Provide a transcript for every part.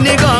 ਨਿਗਾਹ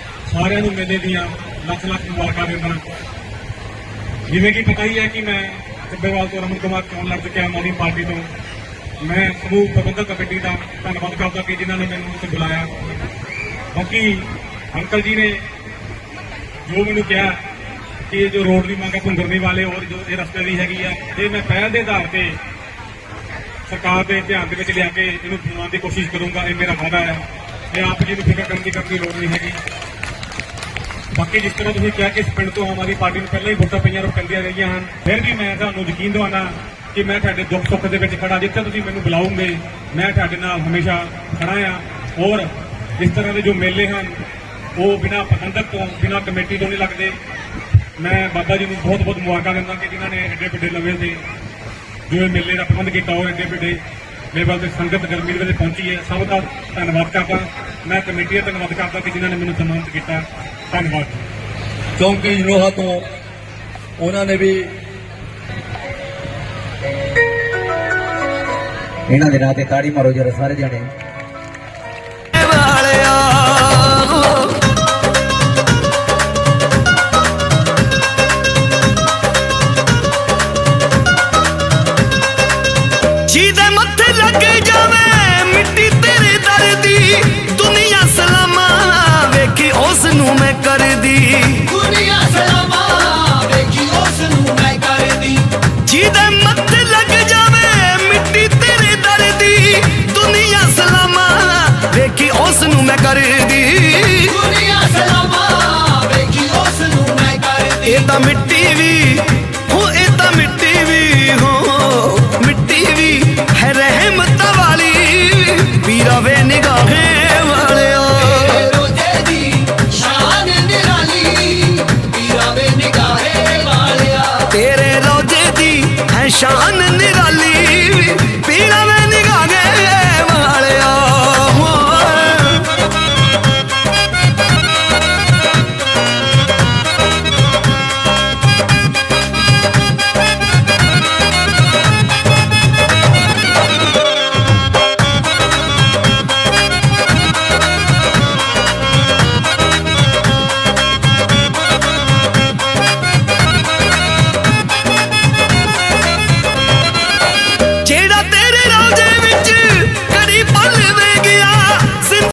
ਸਾਰਿਆਂ ਨੂੰ ਮੇਲੇ ਦੀਆਂ ਲੱਖ ਲੱਖ ਮੁਬਾਰਕਾਂ ਦਿੰਦਾ ਜਿਵੇਂ ਕਿ ਪਤਾ ਹੀ ਹੈ ਕਿ ਮੈਂ ਸੱਬੇਵਾਲ ਤੋਂ ਰਮਨ ਕੁਮਾਰ ਚੋਣ ਲੜ ਚੁੱਕਿਆ ਆਮ ਆਦਮੀ ਪਾਰਟੀ ਤੋਂ। ਮੈਂ ਸਮੂਹ ਪ੍ਰਬੰਧਕ ਕਮੇਟੀ ਦਾ ਧੰਨਵਾਦ ਕਰਦਾ ਕਿ ਜਿਨ੍ਹਾਂ ਨੇ ਮੈਨੂੰ ਇੱਥੇ ਬੁਲਾਇਆ। ਬਾਕੀ ਅੰਕਲ ਜੀ ਨੇ ਜੋ ਮੈਨੂੰ ਕਿਹਾ ਕਿ ਇਹ ਜੋ ਰੋਡ ਦੀ ਮੰਗ ਹੈ ਭੁੰਗਰਨੀ ਵਾਲੇ ਔਰ ਜੋ ਇਹ ਰਸਤੇ ਦੀ ਹੈਗੀ ਆ, ਇਹ ਮੈਂ ਪਹਿਲ ਦੇ ਆਧਾਰ ਤੇ ਸਰਕਾਰ ਦੇ ਧਿਆਨ ਦੇ ਵਿੱਚ ਲਿਆ ਕੇ ਇਹਨੂੰ ਬਣਾਉਣ ਦੀ ਕੋਸ਼ਿਸ਼ ਕਰੂੰਗਾ। ਇਹ ਮੇਰਾ ਵਾਅਦਾ ਹੈ। ਤੇ ਆਪ ਜੀ ਨੂੰ ਫਿਕਰ ਕਰਨ ਦੀ ਕਰਨੀ ਲੋੜ ਨਹੀਂ ਹੈਗੀ। ਬਾਕੀ ਜਿਸ ਤਰ੍ਹਾਂ ਤੁਸੀਂ ਕਿਹਾ ਕਿ ਇਸ ਪਿੰਡ ਤੋਂ ਆਮ ਆਦਮੀ ਪਾਰਟੀ ਨੂੰ ਪਹਿਲਾਂ ਹੀ ਵੋਟਾਂ ਪਈਆਂ ਰੋ ਪੈਂਦੀਆਂ ਰਹੀਆਂ ਹਨ, ਫਿਰ ਵੀ ਮੈਂ ਤੁਹਾਨੂੰ ਯਕੀਨ ਦਿਵਾਉਣਾ ਕਿ ਮੈਂ ਤੁਹਾਡੇ ਦੁੱਖ ਸੁੱਖ ਦੇ ਵਿੱਚ ਖੜਾ ਜਿੱਥੇ ਤੁਸੀਂ ਮੈਨੂੰ ਬੁਲਾਓਗੇ, ਮੈਂ ਤੁਹਾਡੇ ਨਾਲ ਹਮੇਸ਼ਾ ਖੜਾ ਆ ਔਰ ਇਸ ਤਰ੍ਹਾਂ ਦੇ ਜੋ ਮੇਲੇ ਹਨ, ਉਹ ਬਿਨਾਂ ਪ੍ਰਬੰਧਕ ਤੋਂ, ਬਿਨਾਂ ਕਮੇਟੀ ਤੋਂ ਨਹੀਂ ਲੱਗਦੇ। ਮੈਂ ਬਾਬਾ ਜੀ ਨੂੰ ਬਹੁਤ ਬਹੁਤ ਮੁਬਾਰਕਾਂ ਦਿੰਦਾ ਕਿ ਜਿਨ੍ਹਾਂ ਨੇ ਐਡੇ ਵੱਡੇ ਲੰਮੇ ਦੇ ਜੋ ਇਹ ਮੇਲੇ ਦਾ ਪ੍ਰਬੰਧ ਕੀਤਾ, ਉਹ ਐਡੇ ਵੱਡੇ ਲੈਵਲ ਦੇ ਸੰਗਤ ਗਰਮੀ ਦੇ ਵਿੱਚ ਪਹੁੰਚੀ ਹੈ। ਸਭ ਦਾ ਧੰਨਵਾਦ ਕਰਦਾ। ਮੈਂ ਕਮੇਟੀ ਦਾ ਧੰਨਵਾਦ ਕਰਦਾ ਕਿ ਜਿਨ੍ਹਾਂ ਨੇ ਮੈਨੂੰ ਸਨਮਾਨਿਤ ਕੀਤਾ। ਧੰਨਵਾਦ। ਕਿਉਂਕਿ ਜਨੋਹਾ ਤੋਂ ਉਹਨਾਂ ਨੇ ਵੀ ਇਹਨਾਂ ਦੇ ਨਾਂ ਤੇ ਤਾੜੀ ਮਾਰੋ ਜਰਾ ਸਾਰੇ ਜਣੇ। ਇਹ ਤਾਂ ਮਿੱਟੀ ਵੀ ਹੋ ਇਹ ਤਾਂ ਮਿੱਟੀ ਵੀ ਹੋ ਮਿੱਟੀ ਵੀ ਹੈ ਰਹਿਮਤ ਵਾਲੀ। ਵੀਰਾ ਵੇ ਨਿਗਾਹੇ ਵਾਲਿਆ। ਰੋਜੇ ਦੀ ਸ਼ਾਨ ਨਿਰਾਲੀ ਵੀਰਾ ਵੇ ਨਿਗਾਹੇ ਵਾਲਿਆ। ਤੇਰੇ ਰੋਜੇ ਦੀ ਹੈ ਸ਼ਾਨ ਨਿਰਾਲੀ।